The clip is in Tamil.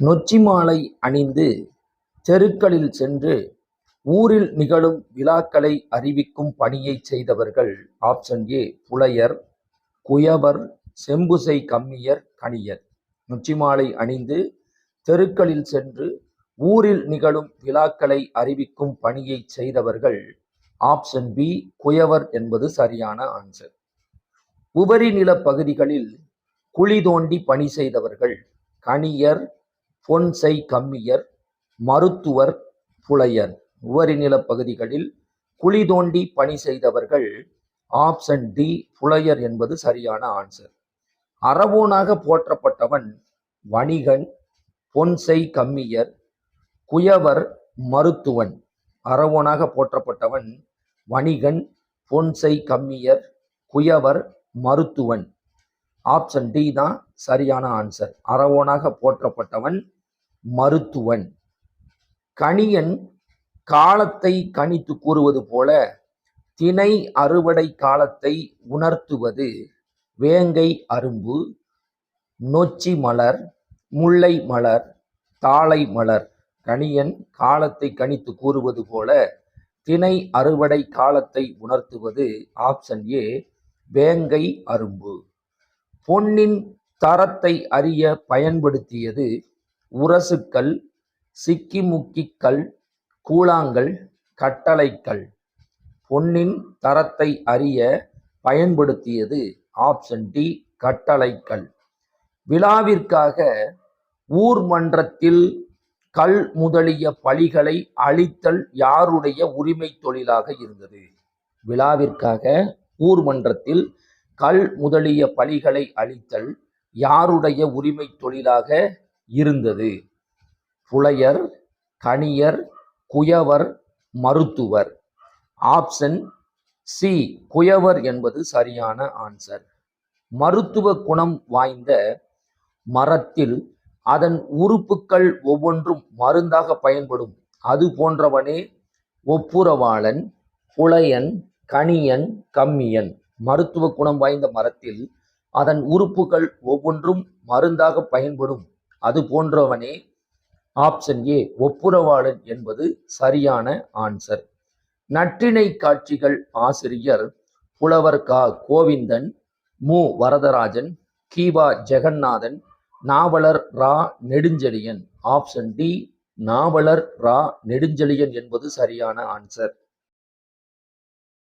நொச்சி மாலை அணிந்து தெருக்களில் சென்று ஊரில் நிகழும் விழாக்களை அறிவிக்கும் பணியைச் செய்தவர்கள் ஆப்ஷன் ஏ புலையர் குயவர் செம்புசை கம்மியர் கணியர். நொச்சிமாலை அணிந்து தெருக்களில் சென்று ஊரில் நிகழும் விழாக்களை அறிவிக்கும் பணியைச் செய்தவர்கள் ஆப்ஷன் பி குயவர் என்பது சரியான ஆன்சர். உபரி நில பகுதிகளில் குழி தோண்டி பணி செய்தவர்கள் கணியர் பொன்சை கம்மியர் மருத்துவர் புலையர் உவரி நிலப்பகுதிகளில் குழி தோண்டி பணி செய்தவர்கள் ஆப்ஷன் டி புலையர் என்பது சரியான ஆன்சர். அரவோனாக போற்றப்பட்டவன் வணிகன் பொன்சை கம்மியர் குயவர் மருத்துவன். அரவோனாக போற்றப்பட்டவன் வணிகன் பொன்சை கம்மியர் குயவர் மருத்துவன். ஆப்ஷன் டி தான் சரியான ஆன்சர் அரவோனாக போற்றப்பட்டவன் மருத்துவன். கணியன் காலத்தை கணித்து கூறுவது போல திணை அறுவடை காலத்தை உணர்த்துவது. வேங்கை அரும்பு நொச்சி மலர் முல்லை மலர் தாளை மலர். கணியன் காலத்தை கணித்து கூறுவது போல திணை அறுவடை காலத்தை உணர்த்துவது ஆப்ஷன் ஏ வேங்கை அரும்பு. பொன்னின் தரத்தை அறிய பயன்படுத்தியது உரசுக்கல் சிக்கிமுக்கிக்கல் கூழாங்கல் கட்டளைக்கல் பொன்னின் தரத்தை அறிய பயன்படுத்தியது ஆப்ஷன் டி கட்டளைக்கல் விழாவிற்காக ஊர் மன்றத்தில் கல் முதலிய பழிகளை அழித்தல் யாருடைய உரிமை தொழிலாக இருந்தது? விழாவிற்காக ஊர் மன்றத்தில் கல் முதலிய பழிகளை அழித்தல் யாருடைய உரிமை தொழிலாக இருந்தது? புலையர் கணியர் குயவர் மருத்துவர். ஆப்ஷன் சி குயவர் என்பது சரியான ஆன்சர். மருத்துவ குணம் வாய்ந்த மரத்தில் அதன் உறுப்புக்கள் ஒவ்வொன்றும் மருந்தாக பயன்படும். அது போன்றவனே ஒப்புரவாளன் புலையன் கணியன் கம்மியன். மருத்துவ குணம் வாய்ந்த மரத்தில் அதன் உறுப்புகள் ஒவ்வொன்றும் மருந்தாக பயன்படும். அது போன்றவனே ஆப்ஷன் ஏ ஒப்புரவாளன் என்பது சரியான ஆன்சர் நற்றிணை காட்சிகள் ஆசிரியர் புலவர் கா. கோவிந்தன் மு. வரதராஜன் கீவா ஜெகநாதன் நாவலர் ரா. நெடுஞ்செழியன். ஆப்ஷன் டி நாவலர் ரா. நெடுஞ்செழியன் என்பது சரியான ஆன்சர்